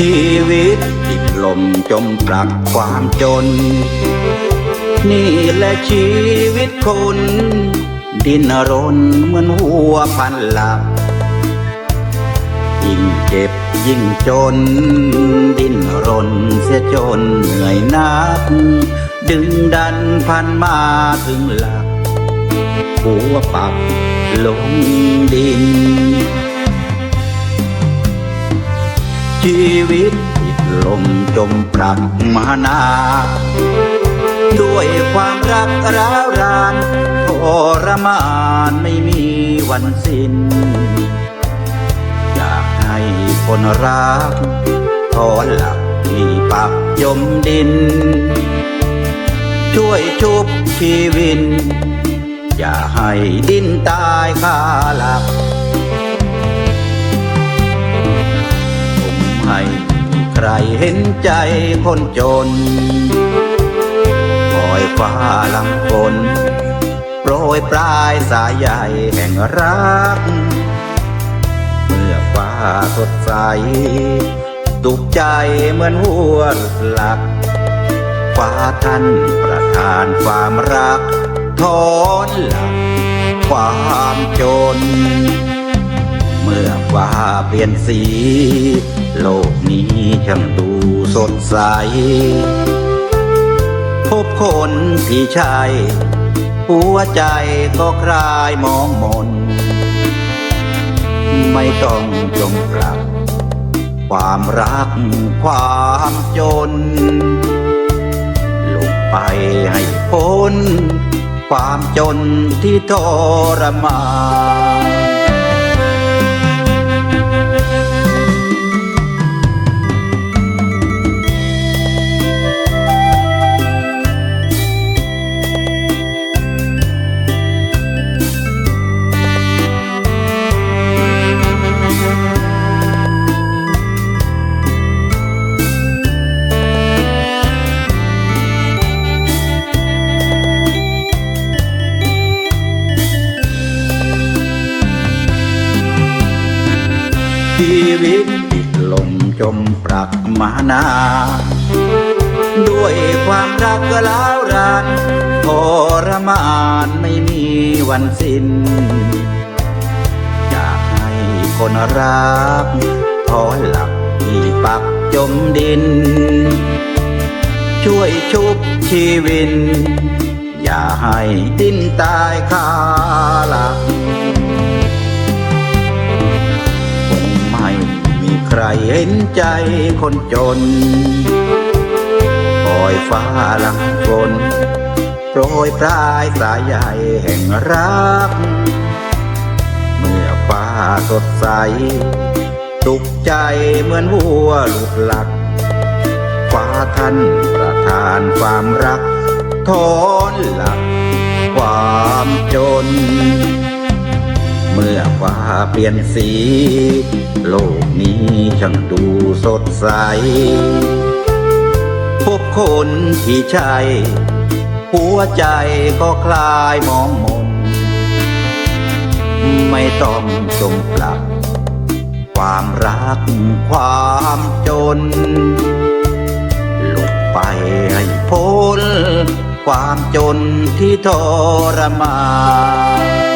ชีวิตติดลมจมปลักความจน นี่แหละชีวิตคน ดินรนเหมือนหัวพันหลักยิ่งเจ็บยิ่งจน ดินรนเสียจนเหนื่อยนัก ดึงดันพันมาถึงหลัก หัวปักลงดิน ชีวิตติดลมจมปลักมานา ด้วยความรักร้าวรานทรมานไม่มีวันสิ้น อยากให้คนรักถอนหลักที่ปักจมดิน ช่วยชุบชีวิน อย่าให้ดินตายคาหลัก ให้ ใครเห็นใจคนจนคอยฟ้าลังฝนโปรยปลายสายใหญ่แห่งรัก เมื่อฟ้าสดใสตุกใจเหมือนหัวหลักฟ้าท่านประทานความรักถอนหลักความจน เมื่อฟ้าเปลี่ยนสี โลกนี้ช่างดูสดใส พบคนที่ใช่หัวใจก็คลายมองมน ไม่ต้องจมปลักความรักความจนลงไปให้พ้น ความจนที่ทรมาน วิตติดลมจมปรักมานา ด้วยความรักก็ล้าวรานทรมานไม่มีวันสิ้น อยากให้คนรักถอหลักที่ปักจมดิน ช่วยชุบชีวิน อย่าให้ดิ้นตายคาหลัก เห็นใจคนจนคอยฟ้าหลังฝนโปรยปลายสายใหญ่แห่งรัก เมื่อฟ้าสดใสตุกใจเหมือนวัวหลุดหลัก ฟ้าท่านประทานความรักถอนหลัก ความจน เมื่อฟ้าเปลี่ยนสี โลกนี้ช่างดูสดใส พบคนที่ใช่หัวใจก็คลายมองมน ไม่ต้องจมปลัก ความรักความจน หลุดไปให้พ้นความจนที่ทรมาน